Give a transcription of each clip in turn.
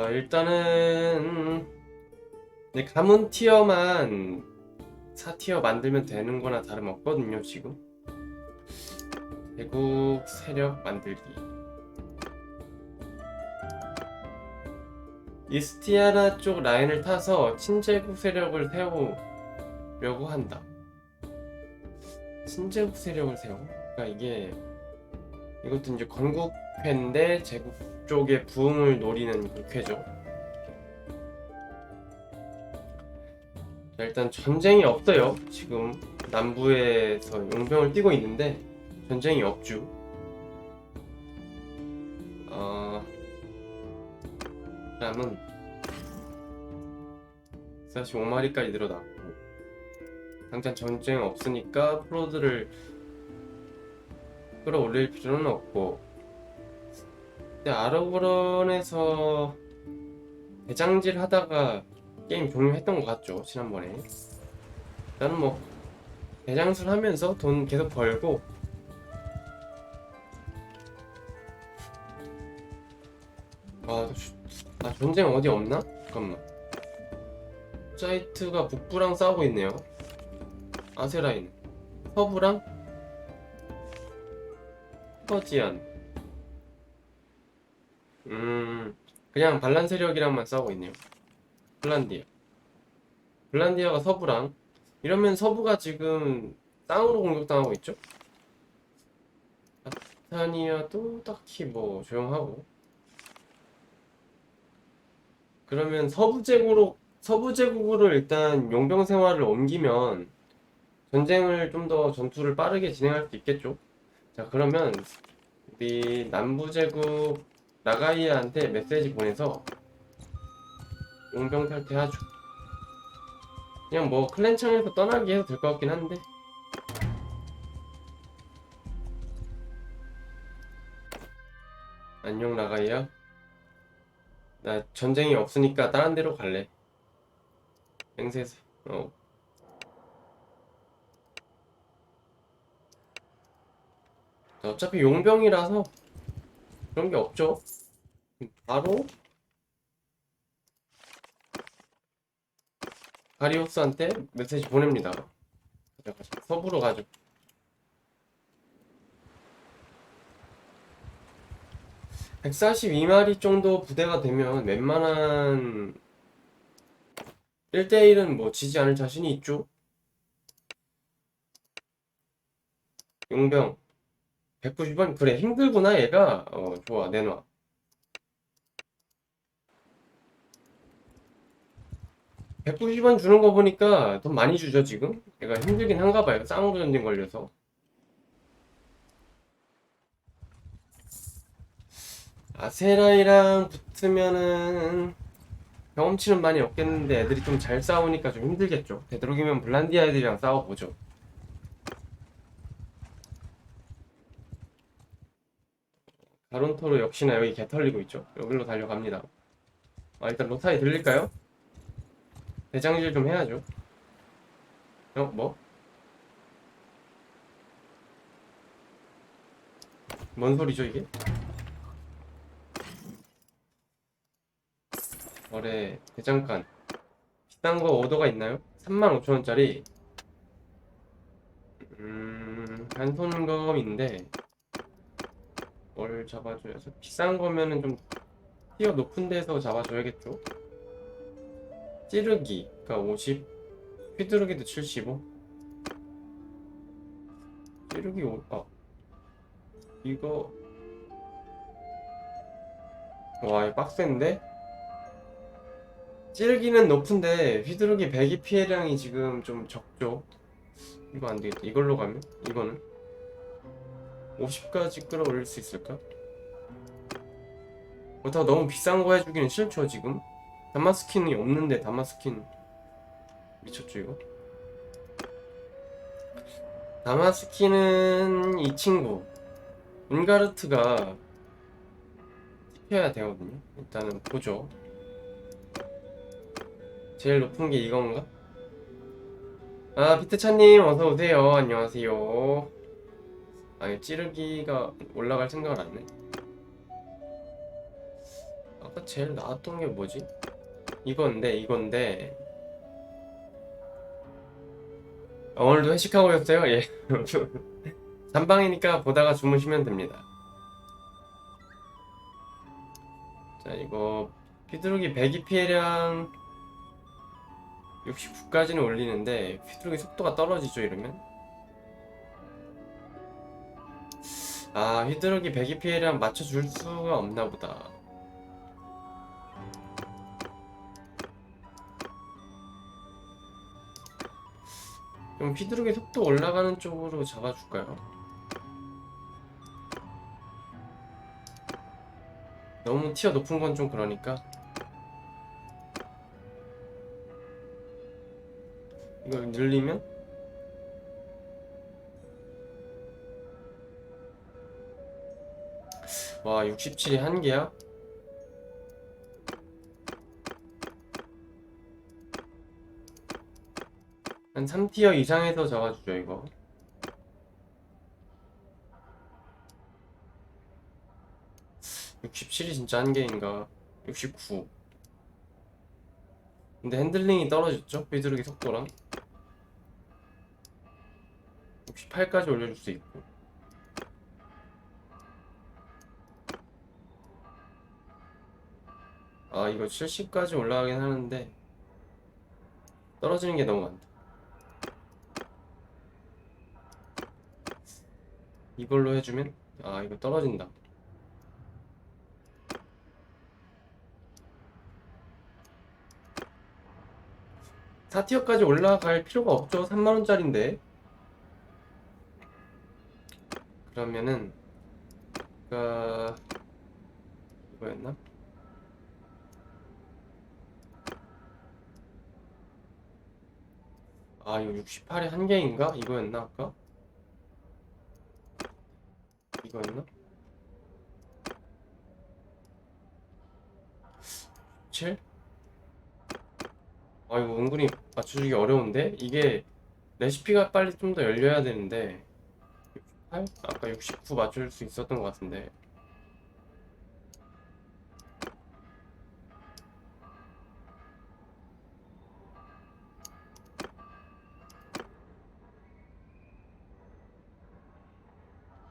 어, 일단은 네, 가문 티어만 4티어 만들면 되는 거나 다름없거든요, 지금. 대국 세력 만들기. 이스티아나 쪽 라인을 타서 친제국 세력을 세우려고 한다. 친제국 세력을 세워? 그러니까 이게 이것도 이제 건국 회인데 제국 쪽의 부흥을 노리는 국회죠. 자, 일단 전쟁이 없어요. 지금 남부에서 용병을 뛰고 있는데 전쟁이 없죠. 어, 사람은 45마리까지 늘어났고 당장 전쟁 없으니까 프로드를 끌어올릴 필요는 없고 근데 아르고런에서 대장질 하다가 게임 종료했던 것 같죠 지난번에. 나는 뭐 대장술 하면서 돈 계속 벌고. 아, 주- 아 전쟁 어디 없나? 잠깐만. 사이트가 북부랑 싸우고 있네요. 아세라인. 서부랑? 퍼지안 음 그냥 반란 세력이랑만 싸우고 있네요. 블란디아 블란디아가 서부랑 이러면 서부가 지금 땅으로 공격당하고 있죠? 아타니아도 딱히 뭐 조용하고. 그러면 서부 제국으로 서부 제국으로 일단 용병 생활을 옮기면 전쟁을 좀 더 전투를 빠르게 진행할 수 있겠죠. 자 그러면 우리 남부 제국 나가이아한테 메시지 보내서 용병 탈퇴하죠. 그냥 뭐 클랜창에서 떠나기 해도 될 것 같긴 한데. 안녕 나가이아. 나 전쟁이 없으니까 다른 데로 갈래. 맹세세. 어. 어차피 용병이라서 그런 게 없죠. 바로 가리오스한테 메시지 보냅니다. 가자 가자 서부로 가죠 (142마리) 정도 부대가 되면 웬만한 1대1은 뭐 지지 않을 자신이 있죠. 용병 190원? 그래 힘들구나 얘가? 어 좋아 내놔. (190원) 주는 거 보니까 돈 많이 주죠 지금? 얘가 힘들긴 한가 봐요 쌍으로 전쟁 걸려서. 아세라이랑 붙으면은 경험치는 많이 없겠는데 애들이 좀 잘 싸우니까 좀 힘들겠죠. 되도록이면 블란디아 애들이랑 싸워보죠 가론토로 역시나 여기 개 털리고 있죠. 여기로 달려갑니다. 아, 일단 로타이 들릴까요? 대장질 좀 해야죠. 어, 뭐? 뭔 소리죠, 이게? 거래, 대장간. 비싼 거 오더가 있나요? 35,000원짜리. 음, 한손검인데, 뭘 잡아줘야죠? 비싼 거면은 좀 티어 높은 데서 잡아줘야겠죠? 찌르기가 50, 휘두르기도 75. 찌르기 5, 아 이거 와, 이거 빡센데? 찌르기는 높은데 휘두르기 배기 피해량이 지금 좀 적죠? 이거 안 되겠다. 이걸로 가면 이거는 50까지 끌어올릴 수 있을까? 그렇다고 너무 비싼 거 해주기는 싫죠 지금 다마스킨이 없는데 다마스킨 미쳤죠 이거? 다마스킨은 이 친구 운가르트가 찍혀야 되거든요 일단은 보죠 제일 높은 게 이건가? 아 피트차님 어서오세요 안녕하세요 아니 찌르기가 올라갈 생각을 안 해. 아까 제일 나왔던 게 뭐지? 이건데 이건데 아, 오늘도 회식하고 오셨어요? 예 단방이니까 보다가 주무시면 됩니다 자 이거 휘두르기 배기 피해량 69까지는 올리는데 휘두르기 속도가 떨어지죠 이러면 아 휘두르기 배기 피해량 맞춰줄 수가 없나 보다. 그럼 휘두르기 속도 올라가는 쪽으로 잡아줄까요? 너무 티어 높은 건 좀 그러니까. 이걸 늘리면 와 67이 한계야? 한 3티어 이상에서 잡아주죠 이거. 67이 진짜 한계인가? 69 근데 핸들링이 떨어졌죠? 휘두르기 속도랑? 68까지 올려줄 수 있고 이거 70까지 올라가긴 하는데 떨어지는 게 너무 많다. 이걸로 해주면 아 이거 떨어진다. 사티어까지 올라갈 필요가 없죠. 3만원짜리인데. 그러면은 그 이거였나? 아 이거 68의 한계인가? 이거였나 아까? 이거였나? 7? 아 이거 은근히 맞춰주기 어려운데? 이게 레시피가 빨리 좀 더 열려야 되는데 68? 아까 69 맞출 수 있었던 것 같은데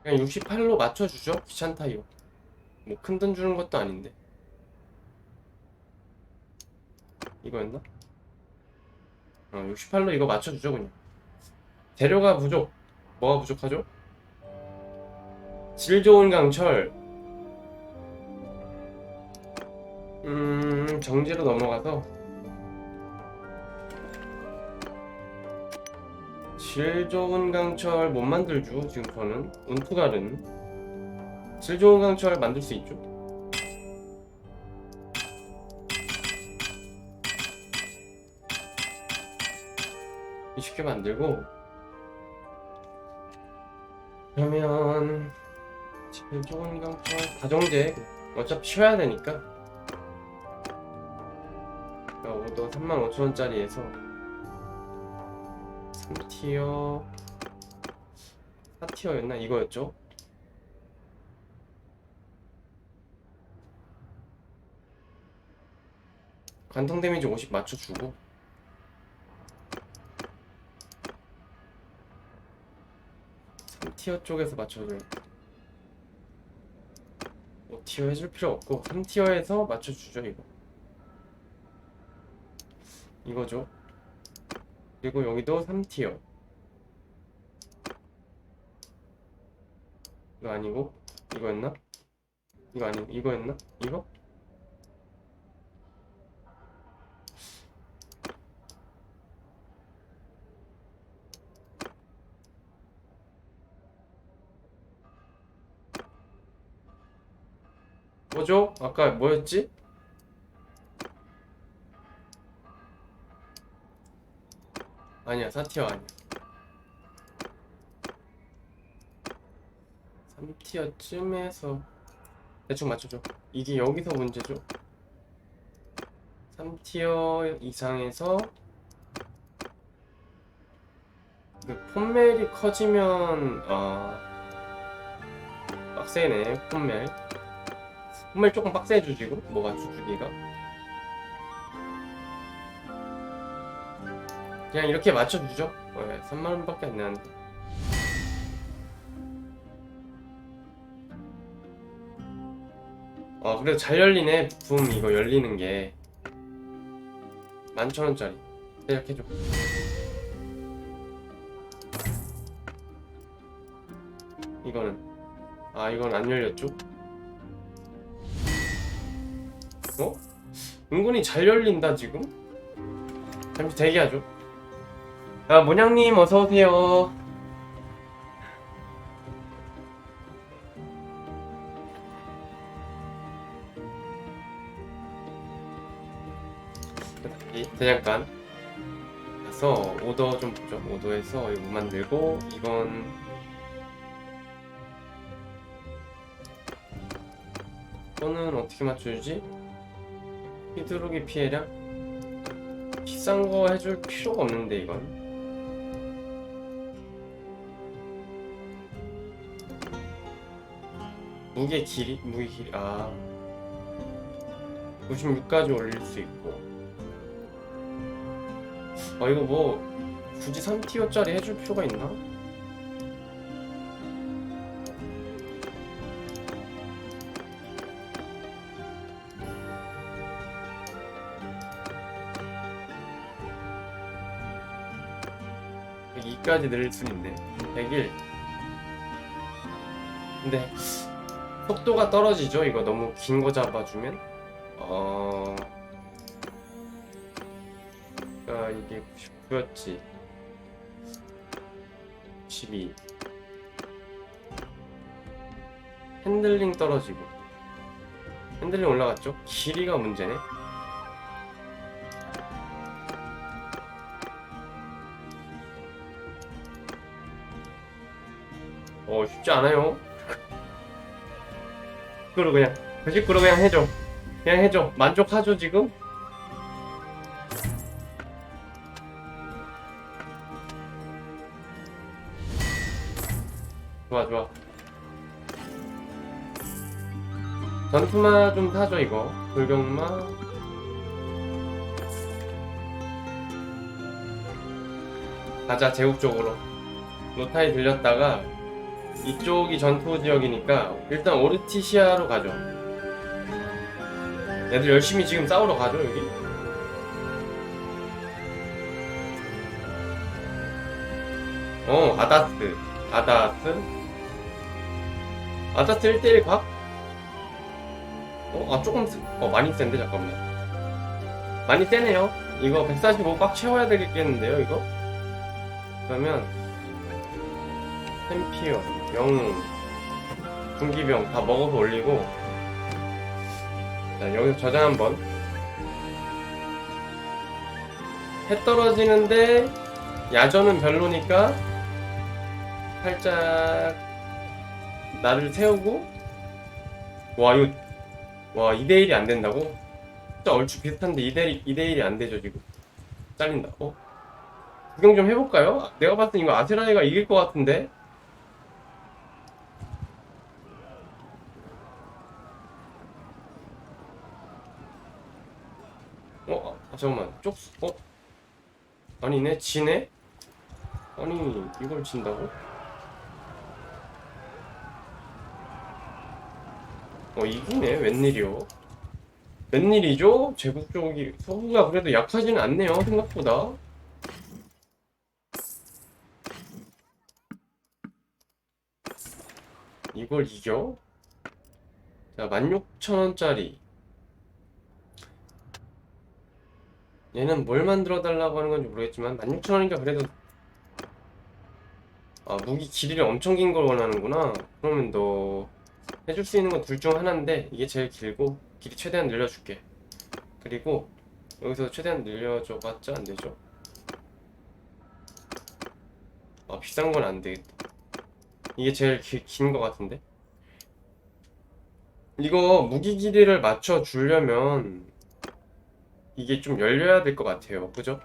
그냥 68로 맞춰주죠. 귀찮다 이거. 뭐큰 돈 주는 것도 아닌데. 이거였나? 어 68로 이거 맞춰주죠 그냥. 재료가 부족. 뭐가 부족하죠? 질 좋은 강철. 음 정지로 넘어가서 질 좋은 강철 못 만들죠 지금 저는. 운투갈은 질 좋은 강철 만들 수 있죠. 쉽게 만들고. 그러면 질 좋은 강철 다정제 어차피 쉬어야 되니까. 오더 35,000원짜리에서 3티어. 4티어였나? 이거였죠? 관통 데미지 50 맞춰주고. 티어 쪽에서 맞춰줘요 5티어 해줄 필요 없고 3티어에서 맞춰주죠 이거. 이거죠 그리고 여기도 3티어 이거 아니고 이거였나? 이거 아니고 이거였나? 이거? 뭐죠? 아까 뭐였지? 아니야, 4티어 아니야. 3티어쯤에서 대충 맞춰줘. 이게 여기서 문제죠. 3티어 이상에서 그 폰멜이 커지면 아 빡세네 폰멜 정말 조금 빡세죠 지금 뭐가 주주기가 그냥 이렇게 맞춰주죠. 네, 3만원밖에 안 나는데. 아 그래도 잘 열리네. 부품 이거 열리는 게. 11,000원짜리. 제작해줘. 이거는. 아 이건 안 열렸죠? 어? 은근히 잘 열린다 지금? 잠시 대기하죠 아 모냥님 어서 오세요. 이 대장간. 가서 오더 좀 보죠. 오더에서 이거 만들고 이건 이거는 어떻게 맞춰주지? 휘두르기 피해량? 비싼 거 해줄 필요가 없는데 이건 무게 길이? 무게 길이 아 96까지 올릴 수 있고 아 이거 뭐 굳이 3티어짜리 해줄 필요가 있나? 2까지 늘릴 수 있네 101 근데 속도가 떨어지죠? 이거 너무 긴 거 잡아주면? 어... 아 이게 99였지. 12 핸들링 떨어지고. 핸들링 올라갔죠? 길이가 문제네. 어 쉽지 않아요 그로 그냥 그 식구로 그냥 해줘. 그냥 해줘. 만족하죠 지금? 좋아 좋아. 전투마 좀 사죠 이거. 불경마. 가자 제국 쪽으로. 로타이 들렸다가 이쪽이 전투 지역이니까 일단 오르티시아로 가죠 애들 열심히 지금 싸우러 가죠 여기 어 아다스 아다스 아다스 1대1 각? 어? 아 조금 세, 어 많이 센데 잠깐만 많이 세네요 이거 145꽉 채워야 되겠는데요 이거? 그러면 템피어, 영웅, 군기병 다 먹어서 올리고 자 여기서 저장 한번 해 떨어지는데 야전은 별로니까 살짝 나를 세우고 와 이거 와 2대1이 안 된다고? 진짜 얼추 비슷한데 2대1, 2대1이 안 되죠 지금 잘린다 어? 구경 좀 해볼까요? 내가 봤을 때 이거 아세라이가 이길 것 같은데 어? 아, 잠깐만 쪽수 어? 아니네 지네? 아니 이걸 진다고? 어 이기네 웬일이요? 웬일이죠? 제국 쪽이 서구가 그래도 약하지는 않네요 생각보다 이걸 이겨? 자 16,000원짜리 얘는 뭘 만들어 달라고 하는 건지 모르겠지만 16,000원이니까 그래도 아 무기 길이를 엄청 긴 걸 원하는구나. 그러면 너 해줄 수 있는 건 둘 중 하나인데 이게 제일 길고 길이 최대한 늘려줄게. 그리고 여기서 최대한 늘려줘 봤자 안 되죠? 아 비싼 건 안 되겠다. 이게 제일 긴거 같은데? 이거 무기 길이를 맞춰 주려면 이게 좀 열려야 될 것 같아요. 그죠?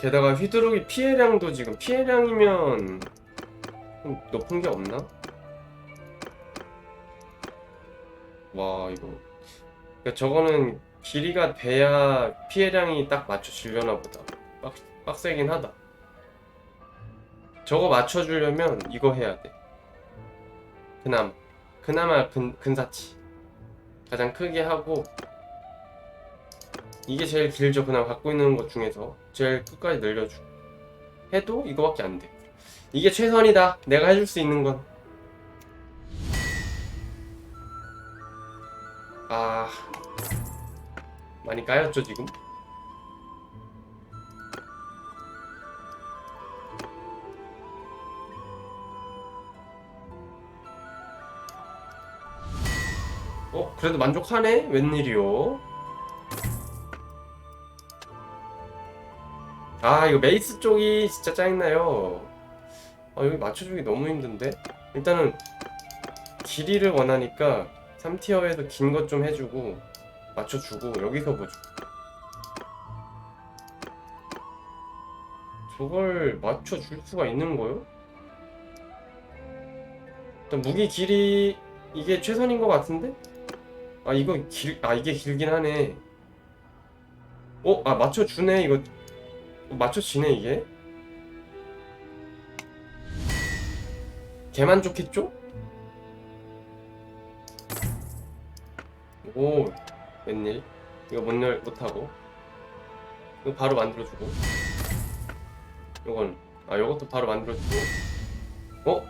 게다가 휘두르기 피해량도 지금 피해량이면 좀 높은 게 없나? 와 이거 그러니까 저거는 길이가 돼야 피해량이 딱 맞춰지려나 보다 빡, 빡세긴 하다 저거 맞춰주려면 이거 해야 돼 그나마 그나마 근, 근사치 가장 크게 하고 이게 제일 길죠. 그나마 갖고 있는 것 중에서 제일 끝까지 늘려주고 해도 이거밖에 안 돼. 이게 최선이다. 내가 해줄 수 있는 건. 아 많이 까였죠 지금? 그래도 만족하네? 웬일이요? 아 이거 메이스 쪽이 진짜 짜증나요 아 여기 맞춰주기 너무 힘든데? 일단은 길이를 원하니까 3티어에서 긴것 좀 해주고 맞춰주고 여기서 보죠 저걸 맞춰줄 수가 있는 거요? 일단 무기 길이 이게 최선인 것 같은데? 아 이거 길, 아 이게 길긴 하네 어? 아 맞춰주네 이거 어, 맞춰지네 이게 개만 좋겠죠? 오 웬일 이거 못 열 못하고 이거 바로 만들어주고 이건 아 이것도 바로 만들어주고 어?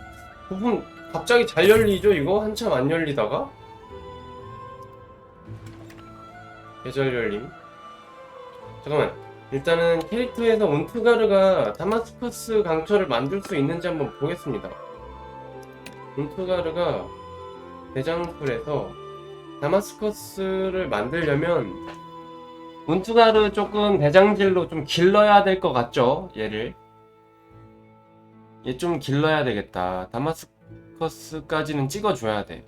부분 갑자기 잘 열리죠 이거? 한참 안 열리다가 계절 열림 잠깐만. 일단은 캐릭터에서 온트가르가 다마스커스 강철을 만들 수 있는지 한번 보겠습니다. 온트가르가 대장풀에서 다마스커스를 만들려면 운투가르 조금 대장질로 좀 길러야 될 것 같죠? 얘를. 얘 좀 길러야 되겠다. 다마스커스까지는 찍어줘야 돼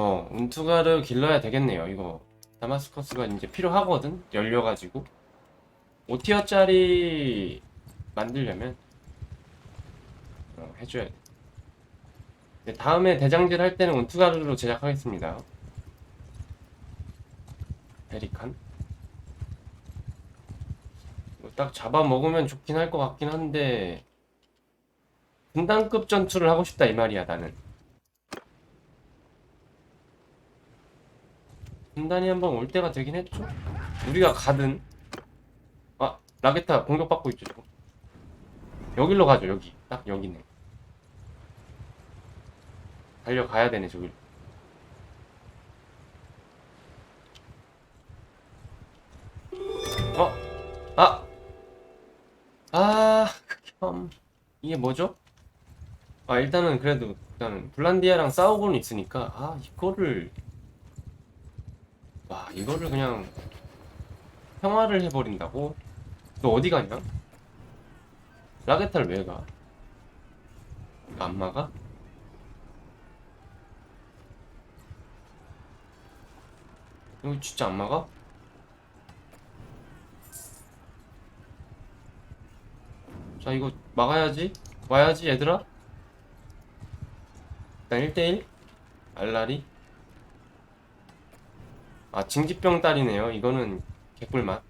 어, 운투가르 길러야 되겠네요, 이거. 다마스커스가 이제 필요하거든? 열려가지고. 5티어짜리 만들려면, 어, 해줘야 돼. 네, 다음에 대장질 할 때는 운투가르로 제작하겠습니다. 베리칸. 딱 잡아먹으면 좋긴 할 것 같긴 한데, 분단급 전투를 하고 싶다, 이 말이야, 나는. 분단이 한번 올 때가 되긴 했죠. 우리가 가든 아 라게타 공격받고 있죠 지금. 여기로 가죠 여기 딱 여기네. 달려가야 되네 저기. 어? 아! 아, 극혐. 이게 뭐죠? 아, 일단은 그래도, 일단은, 블란디아랑 싸우고는 있으니까, 아, 이거를, 와 이거를 그냥 평화를 해버린다고? 너 어디 가냐? 라게탈 왜 가? 안 막아? 여기 진짜 안 막아? 자 이거 막아야지 와야지 얘들아 일단 1대1 알라리 아 징지병 딸이네요. 이거는 개꿀맛.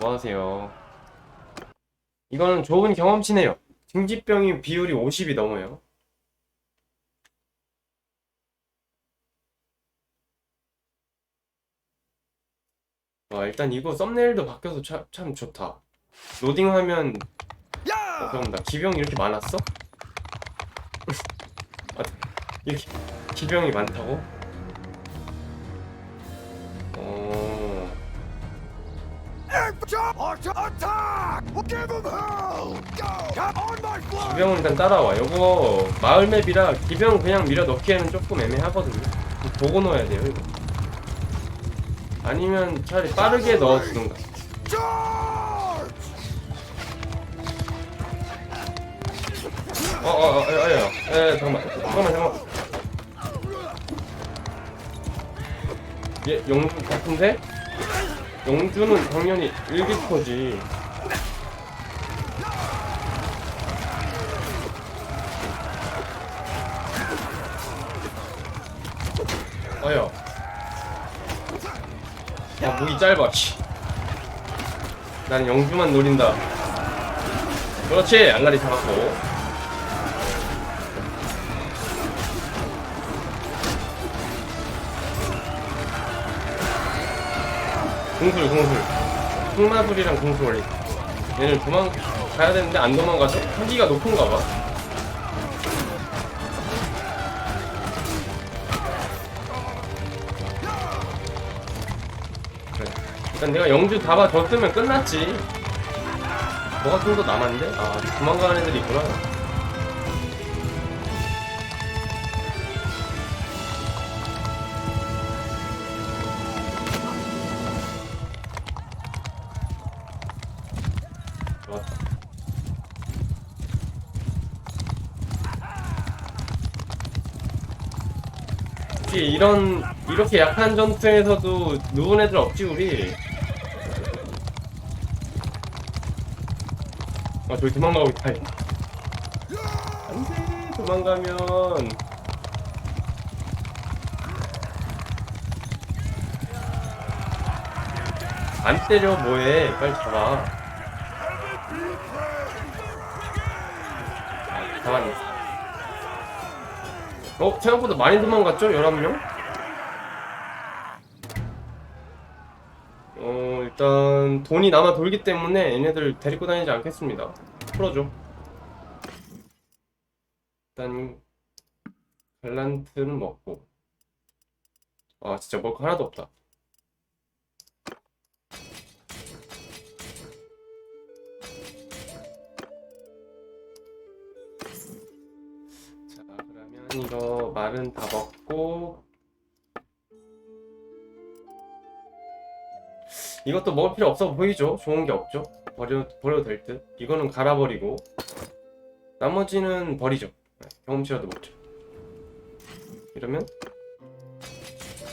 뭐하세요? 이거는 좋은 경험치네요. 징지병이 비율이 50이 넘어요. 와 일단 이거 썸네일도 바뀌어서 차, 참 좋다. 로딩하면 어, 그런다. 기병이 이렇게 많았어? 아, 이렇게 기병이 많다고? Attack! Give him hell! Go! Come on, my flag! 기병은 일단 따라와. 요거 마을 맵이라 기병 그냥 밀어 넣기에는 조금 애매하거든요. 보고 넣어야 돼요, 이거. 아니면 차라리 빠르게 넣어주든가. Charge! 어, 어, 어, 어, 어, 에, 잠깐만, 잠깐만, 잠깐만. 얘 영주 같은데? 영주는 당연히 일기토지. 아야 아 무기 짧아 치. 난 영주만 노린다. 그렇지 안가리 잡았고. 공술, 공술. 흑마술이랑 공술 원리. 얘는 도망가야 되는데 안 도망가서 한기가 높은가 봐. 일단 내가 영주 다봐 줬으면 끝났지. 뭐가 좀 더 남았는데? 아, 도망가는 애들이 있구나. 혹시 이런 이렇게 약한 전투에서도 누운 애들 없지 우리? 아 저기 도망가고 있다. 안돼 도망가면 안 때려 뭐해 빨리 잡아. 아, 잡았네. 어 생각보다 많이 도망갔죠? 11명? 어 일단 돈이 남아 돌기 때문에 얘네들 데리고 다니지 않겠습니다. 풀어줘. 일단 갈란트는 먹고. 아 진짜 먹을 거 하나도 없다 이거 말은 다 먹고 이것도 먹을 필요 없어 보이죠? 좋은 게 없죠? 버려, 버려도 될 듯. 이거는 갈아버리고 나머지는 버리죠. 네, 경험치라도 먹죠. 이러면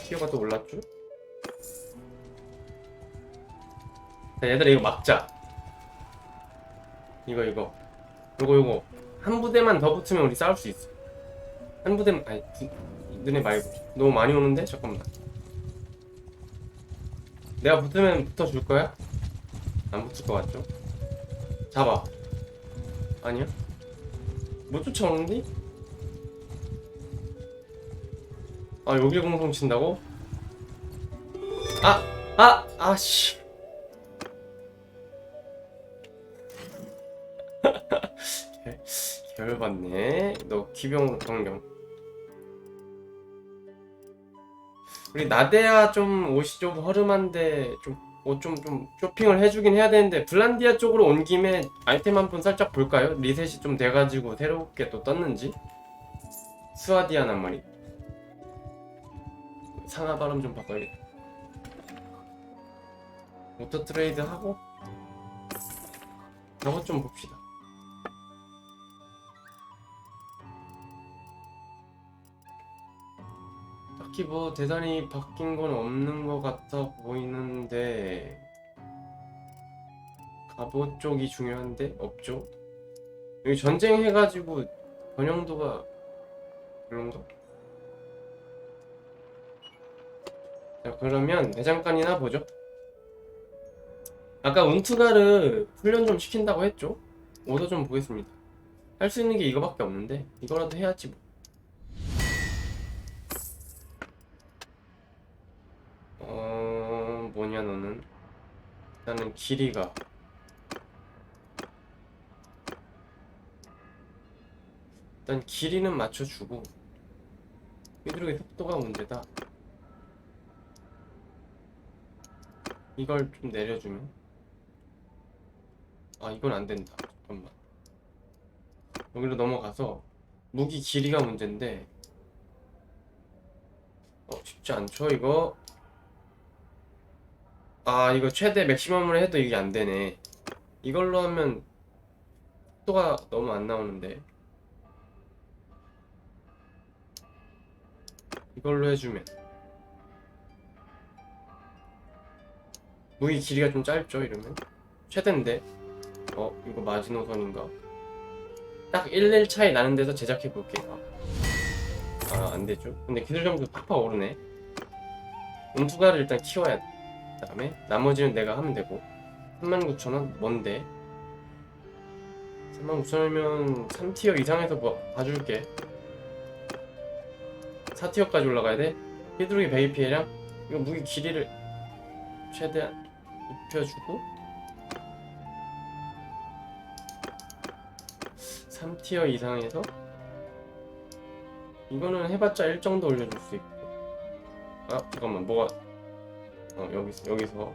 티어가 또 올랐죠? 자, 얘들아 이거 막자. 이거 이거. 요거 요거. 한 부대만 더 붙으면 우리 싸울 수 있어. 한 부대만 아니 두- 너네 말고 너무 많이 오는데 잠깐만. 내가 붙으면 붙어줄 거야? 안 붙을 것 같죠? 잡아. 아니야? 못 쫓아오는데? 아 여길 공성 친다고? 아! 아! 아씨 열받네 너 기병으로 변경 우리 나데아 좀 옷이 좀 허름한데 좀 옷 좀 좀 쇼핑을 해주긴 해야 되는데 블란디아 쪽으로 온 김에 아이템 한 번 살짝 볼까요? 리셋이 좀 돼가지고 새롭게 또 떴는지? 스와디안 한 마리. 상하 발음 좀 바꿔야겠다. 오토 트레이드 하고? 저것 좀 봅시다 딱히 뭐 대단히 바뀐 건 없는 것 같아 보이는데 갑옷 쪽이 중요한데 없죠? 여기 전쟁 해가지고 번영도가 별론가? 자 그러면 대장간이나 보죠 아까 운투가를 훈련 좀 시킨다고 했죠? 오더 좀 보겠습니다 할 수 있는 게 이거밖에 없는데 이거라도 해야지 뭐 나는 길이가. 일단 길이는 맞춰주고 휘두르기 속도가 문제다. 이걸 좀 내려주면. 아 이건 안 된다. 잠깐만. 여기로 넘어가서 무기 길이가 문제인데 어 쉽지 않죠 이거 아 이거 최대 맥시멈으로 해도 이게 안 되네. 이걸로 하면 속도가 너무 안 나오는데. 이걸로 해주면. 무기 길이가 좀 짧죠 이러면? 최대인데. 어 이거 마지노선인가? 딱 1일 차이 나는 데서 제작해 볼게요 아 안되죠? 근데 기술 점수 팍팍 오르네. 운투가를 일단 키워야 돼. 그다음에 나머지는 내가 하면 되고 39,000원 뭔데? 39,000원이면 3티어 이상에서 뭐 봐줄게 4티어까지 올라가야 돼? 휘두르기 베이 피해량? 이거 무기 길이를 최대한 입혀주고 3티어 이상에서 이거는 해봤자 1 정도 올려줄 수 있고 아 잠깐만 뭐가 어 여기서 여기서